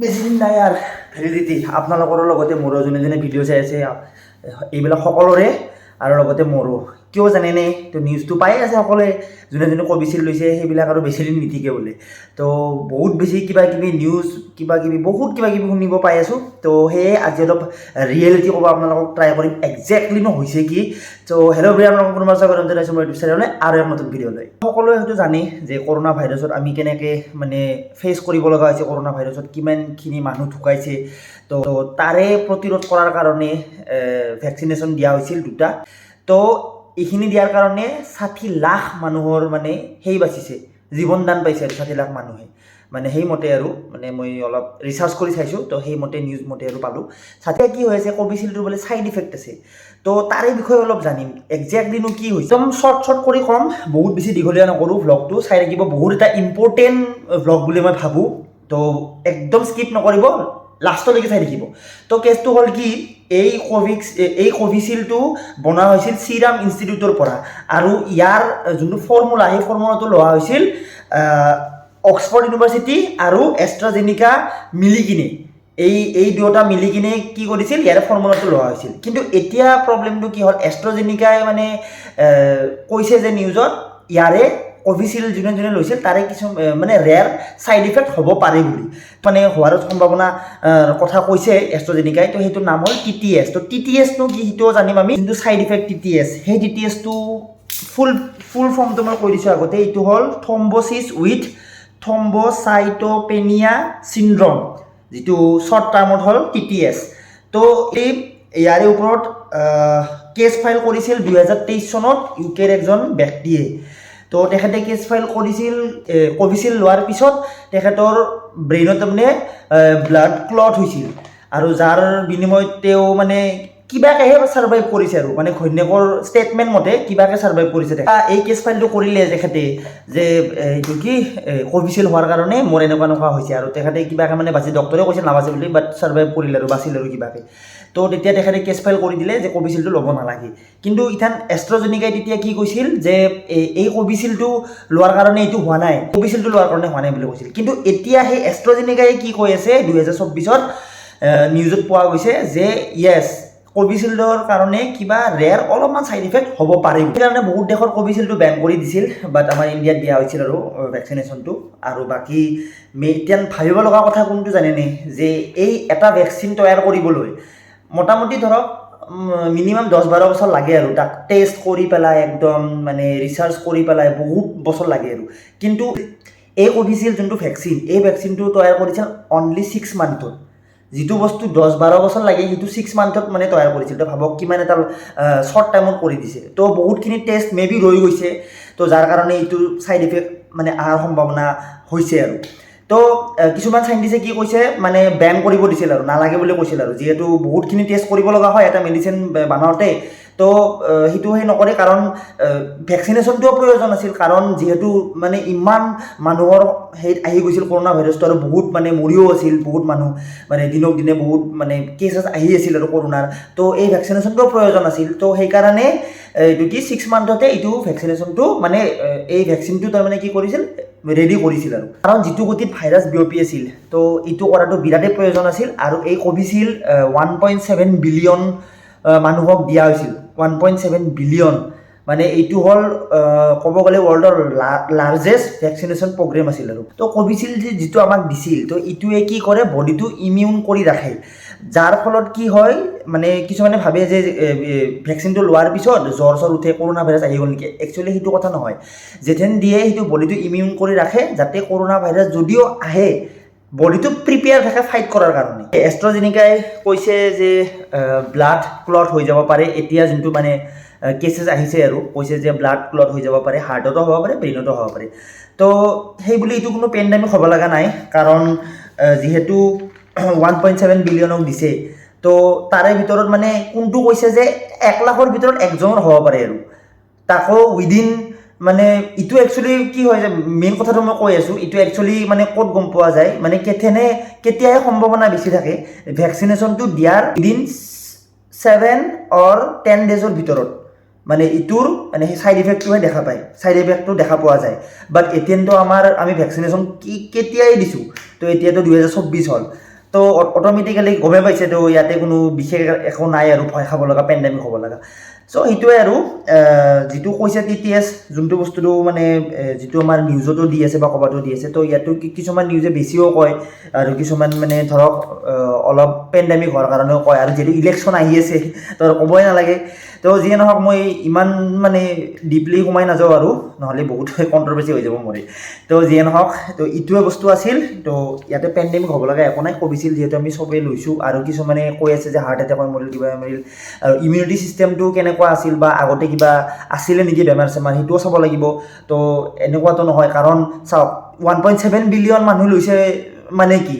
বেছি দিন নাই আৰু। ভেলিডিটি আপোনালোকৰ লগতে মোৰো যোনে যোনে ভিডিঅ' চাই আছে, এইবিলাক সকলোৰে আৰু লগতে মোৰো। কিয় জানেনে? তো নিউজটো পায়ে আছে সকলোৱে। যোনে যোনে কবিছিল লৈছে, সেইবিলাক আৰু বেছি দিন বোলে। তো বহুত বেছি কিবা কিবি নিউজ কিবা কিবি বহুত কিবা কিবি শুনিব পাই আছোঁ। তো সেয়ে আজি অলপ ৰিয়েলিটি ক'ব আপোনালোকক ট্ৰাই কৰিম। একজেক্টলিনো হৈছে কি? তো হেল্ল' ব্ৰিয়া আপোনালোকক পুনৰ স্বাগতম জনাইছোঁ মই ইউটিউব চেনেললৈ আৰু এক নতুন ভিডিঅ' লৈ সকলোৱে হয়তো জানে যে কৰ'না ভাইৰাছত আমি কেনেকৈ মানে ফেচ কৰিব লগা হৈছে কৰ'না ভাইৰাছত কিমানখিনি মানুহ ঢুকাইছে। তো তাৰে প্ৰতিৰোধ কৰাৰ কাৰণে ভেকচিনেশ্যন দিয়া হৈছিল দুটা। তো এইখিনি দিয়াৰ কাৰণে ষাঠি লাখ মানুহৰ মানে সেই বাচিছে জীৱন দান পাইছে আৰু ষাঠি লাখ মানুহে। মানে সেইমতে আৰু মানে মই অলপ ৰিচাৰ্চ কৰি চাইছোঁ, তো সেইমতে নিউজ মতে আৰু পালোঁ। ষাঠিয়া কি হৈ আছে কভিচিল্ডটোৰ বোলে ছাইড ইফেক্ট আছে। তো তাৰে বিষয়ে অলপ জানিম একজেক্টলিনো কি হৈছে। একদম শ্বৰ্ট শ্বৰ্ট কৰি ক'ম, বহুত বেছি দীঘলীয়া নকৰোঁ ভ্লগটো চাই থাকিব বহুত এটা ইম্পৰ্টেণ্ট ভ্লগ বুলি মই ভাবোঁ। তো একদম স্কিপ নকৰিব। লাষ্টলৈকে চাই থাকিব তো কেছটো হ'ল কি, এই কভিক্স এই কভিচিল্ডটো বনোৱা হৈছিল চিৰাম ইনষ্টিটিউটৰ পৰা। আৰু ইয়াৰ যোনটো ফৰ্মুলা সেই ফৰ্মুলাটো লোৱা হৈছিল অক্সফৰ্ড ইউনিভাৰ্চিটি আৰু এষ্ট্ৰাজেনিকা মিলি কিনে। এই এই দুয়োটা মিলি কিনে কি কৰিছিল, ইয়াৰে ফৰ্মুলাটো লোৱা হৈছিল। কিন্তু এতিয়া প্ৰব্লেমটো কি হ'ল এষ্ট্ৰজেনিকাই মানে কৈছে যে নিউজত ইয়াৰে কভিচিল্ড যোনে যোনে লৈছিল তাৰে কিছু মানে ৰেয়াৰ ছাইড ইফেক্ট হ'ব পাৰে বুলি। মানে হোৱাৰ সম্ভাৱনা কথা কৈছে এষ্ট্ৰজেনিকাই। তো সেইটোৰ নাম হ'ল টি টি এছ। তো টি টি এছনো কি, সেইটোও জানিম আমি। যোনটো ছাইড ইফেক্ট টি টি এছ, সেই টি টি এছটো ফুল ফুল ফৰ্মটো মই কৈ দিছোঁ আগতে। এইটো হ'ল থম্বচিছ উইথ থম্বচাইটোপেনিয়া চিণ্ড্ৰম যিটো শ্বৰ্ট টাৰ্মত হ'ল টি টি এছ। তো এই, ইয়াৰে ওপৰত কেছ ফাইল কৰিছিল দুহেজাৰ তেইছ চনত। ইউ কেৰ এজন ব্যক্তিয়ে। তো তেখেতে কেছ ফাইল কৰিছিল কভিচিল্ড লোৱাৰ পিছত তেখেতৰ ব্ৰেইনত তাৰমানে ব্লাড ক্লট হৈছিল। আৰু যাৰ বিনিময়ত তেওঁ মানে কিবাকেহে ছাৰ্ভাইভ কৰিছে আৰু মানে ঘৈণীয়েকৰ ষ্টেটমেণ্ট মতে কিবাকে ছাৰ্ভাইভ কৰিছে এই কেছ ফাইলটো কৰিলে তেখেতে যে এইটো কি কভিচিল্ড হোৱাৰ কাৰণে মোৰ এনেকুৱা এনেকুৱা হৈছে আৰু তেখেতে কিবাকে মানে বাচি ডক্টৰে কৈছে নাবাচে বুলি বাট ছাৰ্ভাইভ কৰিলে আৰু, বাচিল আৰু কিবাকে। তো তেতিয়া তেখেতে কেছ ফাইল কৰি দিলে যে কভিচিল্ডটো ল'ব নালাগে। কিন্তু ইথান এষ্ট্ৰজেনিকাই তেতিয়া কি কৈছিল যে এই- এই কভিচিল্ডটো লোৱাৰ কাৰণে এইটো হোৱা নাই, কভিচিল্ডটো লোৱাৰ কাৰণে হোৱা নাই বুলি কৈছিল। কিন্তু এতিয়া সেই এষ্ট্ৰজেনিকাই কি কৈ আছে, দুহেজাৰ চৌব্বিছত নিউজত পোৱা গৈছে যে য়েছ কভিচিল্ডৰ কাৰণে কিবা ৰেয়াৰ অলপমান ছাইড ইফেক্ট হ'ব পাৰে। সেইকাৰণে বহুত দেশৰ কভিচিল্ডটো বেন কৰি দিছিল বাট আমাৰ ইণ্ডিয়াত দিয়া হৈছিল আৰু ভেকচিনেশ্যনটো আৰু বাকী এতিয়া ভাবিব লগা কথা কোনটো জানেনে? যে এই এটা ভেকচিন তৈয়াৰ কৰিবলৈ মোটামুটি ধৰক মিনিমাম দহ বাৰ বছৰ লাগে আৰু। তাক টেষ্ট কৰি পেলাই, একদম মানে ৰিচাৰ্চ কৰি পেলাই বহুত বছৰ লাগে আৰু। কিন্তু এই কভিচিল্ড যোনটো ভেকচিন এই ভেকচিনটো তৈয়াৰ কৰিছিল অনলি ছিক্স মান্থত যিটো বস্তু দহ বাৰ বছৰ লাগে, সেইটো ছিক্স মান্থত মানে তৈয়াৰ কৰিছিল। তো ভাবক কিমান এটা শ্বৰ্ট টাইমত কৰি দিছে। তো বহুতখিনি টেষ্ট মে বি ৰৈ গৈছে। তো যাৰ কাৰণে এইটো ছাইড ইফেক্ট মানে অহাৰ সম্ভাৱনা হৈছে আৰু। তো কিছুমান চাইণ্টিষ্টে কি কৈছে মানে বেন কৰিব দিছিল আৰু, নালাগে বুলি কৈছিল আৰু, যিহেতু বহুতখিনি টেষ্ট কৰিব লগা হয় এটা মেডিচিন বনাওঁতে, তো সেইটো সেই নকৰে কাৰণ ভেকচিনেশ্যনটোও প্ৰয়োজন আছিল, কাৰণ যিহেতু মানে ইমান মানুহৰ হেৰিত আহি গৈছিল কৰ'না ভাইৰাছটো আৰু বহুত মানে মৰিও আছিল, বহুত মানুহ মানে দিনক দিনে বহুত মানে কেছেছ আহি আছিল আৰু কৰোণাৰ, তো এই ভেকচিনেশ্যনটোও প্ৰয়োজন আছিল, তো সেইকাৰণে এইটো কি ছিক্স মান্থতে এইটো ভেকচিনেশ্যনটো মানে এই ভেকচিনটো তাৰমানে কি কৰিছিল ৰেডি কৰিছিল আৰু। কাৰণ যিটো গতিত ভাইৰাছ বিয়পি আছিল, তো এইটো কৰাটো বিৰাটেই প্ৰয়োজন আছিল আৰু এই Covishield one point seven billion মানুহক দিয়া হৈছিল। ওৱান পইণ্ট ছেভেন বিলিয়ন মানে এইটো হ'ল ক'ব গ'লে ৱৰ্ল্ডৰ লাৰ্জেষ্ট ভেকচিনেশ্যন প্ৰগ্ৰেম আছিল আৰু। তো কভিচিল্ড যে যিটো আমাক দিছিল, তো ইটোৱে কি কৰে, বডিটো ইমিউন কৰি ৰাখে। যাৰ ফলত কি হয় মানে কিছুমানে ভাবে যে ভেকচিনটো লোৱাৰ পিছত জ্বৰ চৰ উঠে, কৰোণা ভাইৰাছ আহি গ'ল নেকি? একচুৱেলি সেইটো কথা নহয়। যেথেন দিয়ে, সেইটো বডিটো ইমিউন কৰি ৰাখে, যাতে কৰোণা ভাইৰাছ যদিও আহে বডিটো প্ৰিপেয়াৰ থাকে ফাইট কৰাৰ কাৰণে। এষ্ট্ৰজেনিকাই কৈছে যে ব্লাড ক্লট হৈ যাব পাৰে। এতিয়া যোনটো মানে কেছেছ আহিছে আৰু, কৈছে যে ব্লাড ক্লট হৈ যাব পাৰে হাৰ্টতো হ'ব পাৰে ব্ৰেইনতো হ'ব পাৰে। তো, সেই বুলি এইটো কোনো পেণ্ডেমিক হ'ব লগা নাই, কাৰণ যিহেতু ওৱান পইণ্ট ছেভেন বিলিয়নক দিছে, তো তাৰে ভিতৰত মানে কোনটো কৈছে যে এক লাখৰ ভিতৰত একজনৰ হ'ব পাৰে আৰু। তাকো উইদিন মানে ইটো একচুৱেলি কি হয় যে মেইন কথাটো মই কৈ আছোঁ, ইটো একচুৱেলি মানে ক'ত গম পোৱা যায় মানে কেথেনে, কেতিয়াহে সম্ভাৱনা বেছি থাকে ভেকচিনেশ্যনটো দিয়াৰ উইদিন ছেভেন অৰ টেন ডেজৰ ভিতৰত। মানে ইটোৰ মানে সেই ছাইড ইফেক্টটোহে দেখা পায় ছাইড ইফেক্টটো দেখা পোৱা যায়। বাট এতিয়াতো আমাৰ, আমি ভেকচিনেশ্যন কি, কেতিয়াই দিছোঁ? তো এতিয়াতো দুহেজাৰ চৌব্বিছ হ'ল। তো অট'মেটিকেলি গমেই পাইছে তো ইয়াতে কোনো বিশেষ একো নাই আৰু, ভয় খাব লগা পেণ্ডেমিক হ'ব লগা। চ' সেইটোৱে আৰু যিটো কৈছে টি টি এছ, যোনটো বস্তুটো মানে যিটো আমাৰ নিউজতো দি আছে বা ক'ৰবাতো দি আছে, তো ইয়াতো কিছুমান নিউজে বেছিও কয় আৰু কিছুমান মানে ধৰক অলপ পেণ্ডেমিক হোৱাৰ কাৰণেও কয় আৰু যিহেতু ইলেকশ্যন আহি আছে তো ক'বই নালাগে। তো যিয়ে নহওক মই ইমান মানে ডিপলি সোমাই নাযাওঁ আৰু। নহ'লে বহুত কণ্ট্ৰভাৰ্চি হৈ যাব মোৰে। তো যিয়ে নহওক তো ইটোৱে বস্তু আছিল তো ইয়াতে পেণ্ডেমিক হ'ব লগা একো নাই। কভিচিল্ড যিহেতু আমি চবেই লৈছোঁ। আৰু কিছুমানে কৈ আছে যে হাৰ্ট এটেক হৈ মৰিল কিবা মৰিল। আৰু ইমিউনিটি চিষ্টেমটো কেনেকুৱা আছিল বা আগতে কিবা আছিলে নেকি বেমাৰ চেমাৰ সেইটোও চাব লাগিব। তো এনেকুৱাতো নহয়। কাৰণ চাওক ওৱান পইণ্ট ছেভেন বিলিয়ন মানুহ লৈছে মানে কি?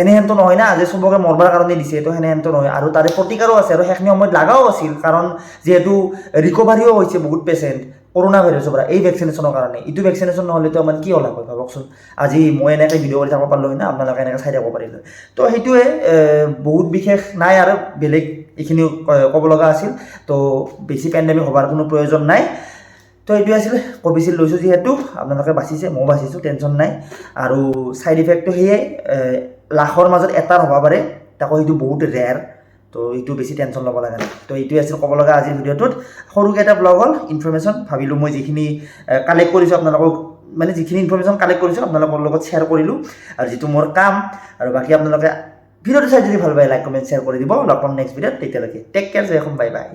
এনেহেনতো নহয় না যে চবকে মৰবাৰ কাৰণে দিছে, তো সেনেহেনতো নহয়। আৰু তাৰে প্ৰতিকাৰো আছে আৰু সেইখিনি সময়ত লাগাও আছিল, কাৰণ যিহেতু ৰিকভাৰীও হৈছে বহুত পেচেণ্ট কৰোণা ভাইৰাছৰ পৰা, এই ভেকচিনেশ্যনৰ কাৰণে। ইটো ভেকচিনেশ্যন নহ'লেতো আমাৰ কি হ'ল হয় ভাবকচোন। আজি মই এনেকৈ ভিডিঅ' কৰি থাকিব পাৰিলোঁ হয় না, আপোনালোকে এনেকৈ চাই থাকিব পাৰিলে। তো সেইটোৱে বহুত বিশেষ নাই আৰু, বেলেগ এইখিনি ক'ব লগা আছিল। তো বেছি পেণ্ডেমিক হোৱাৰ কোনো প্ৰয়োজন নাই। তো এইটোৱে আছিল কভিচিল্ড লৈছোঁ যিহেতু, আপোনালোকে বাচিছে, ময়ো বাচিছোঁ টেনশ্যন নাই। আৰু ছাইড ইফেক্টটো সেয়াই লাখৰ মাজত এটাৰ হ'ব পাৰে। তাকো সেইটো বহুত ৰেয়াৰ তো এইটো বেছি টেনশ্যন ল'ব লগা নাই। তো এইটোৱে আছিল ক'ব লগা আজিৰ ভিডিঅ'টোত। সৰুকৈ এটা ব্লগ হ'ল ইনফৰমেশ্যন ভাবিলোঁ মই যিখিনি কালেক্ট কৰিছোঁ আপোনালোকক মানে যিখিনি ইনফৰমেশ্যন কালেক্ট কৰিছোঁ আপোনালোকৰ লগত শ্বেয়াৰ কৰিলোঁ। আৰু যিটো মোৰ কাম আৰু বাকী আপোনালোকে ভিডিঅ'টো চাই যদি ভাল পায় লাইক কমেণ্ট শ্বেয়াৰ কৰি দিব। লগ পাম নেক্সট ভিডিঅ'ত। তেতিয়ালৈকে টেক কেয়াৰ জয় অসম বাই বাই